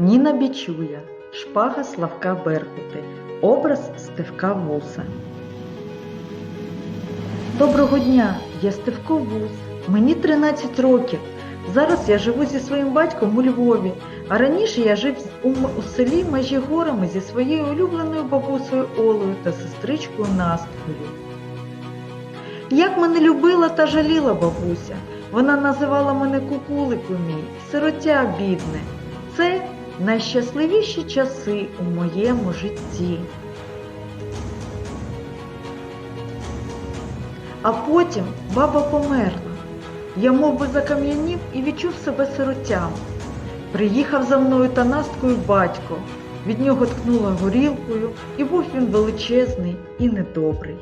Ніна Бічуя, шпага Славка Беркути, образ Стевка Вуса. Доброго дня, я Стевко Вус. Мені 13 років. Зараз я живу зі своїм батьком у Львові, а раніше я жив у, у селі межі горами зі своєю улюбленою бабусею Олею та сестричкою Насткою. Як мене любила та жаліла бабуся. Вона називала мене кукулику мій, сиротя бідне. Найщасливіші часи у моєму житті. А потім баба померла. Я мов би закам'янів і відчув себе сиротям. Приїхав за мною та насткою батько. Від нього ткнула горілкою, і був він величезний і недобрий.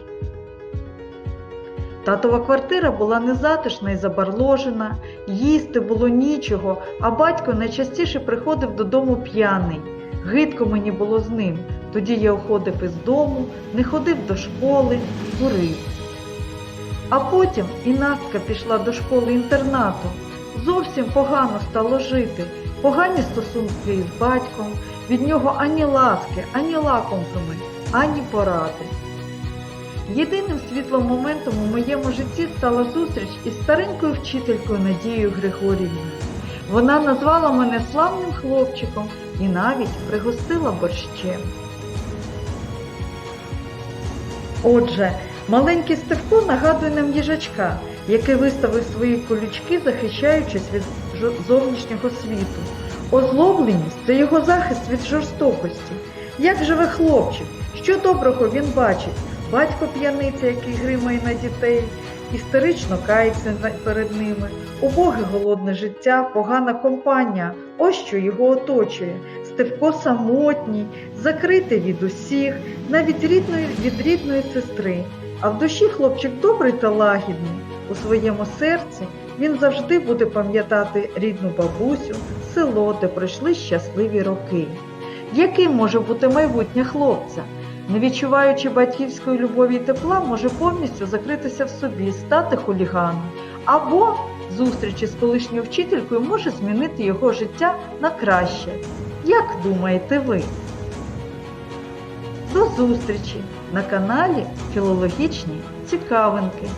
Татова квартира була незатишна і забарложена, їсти було нічого, а батько найчастіше приходив додому п'яний. Гидко мені було з ним. Тоді я уходив із дому, не ходив до школи, курив. А потім і Настка пішла до школи інтернату. Зовсім погано стало жити, погані стосунки із батьком, від нього ані ласки, ані лакомками, ані поради. Єдиним світлим моментом у моєму житті стала зустріч із старенькою вчителькою Надією Григорівною. Вона назвала мене славним хлопчиком і навіть пригостила борщем. Отже, маленький Стевко нагадує нам їжачка, який виставив свої колючки, захищаючись від зовнішнього світу. Озлобленість це його захист від жорстокості. Як живе хлопчик? Що доброго він бачить? Батько п'яниця, який гримає на дітей, істерично кається перед ними, убоге голодне життя, погана компанія. Ось що його оточує. Стевко самотній, закритий від усіх, навіть рідної, від рідної сестри. А в душі хлопчик добрий та лагідний. У своєму серці він завжди буде пам'ятати рідну бабусю, село, де пройшли щасливі роки. Яким може бути майбутнє хлопця? Не відчуваючи батьківської любові і тепла, може повністю закритися в собі, стати хуліганом. Або зустріч із колишньою вчителькою може змінити його життя на краще. Як думаєте ви? До зустрічі на каналі Філологічні Цікавинки.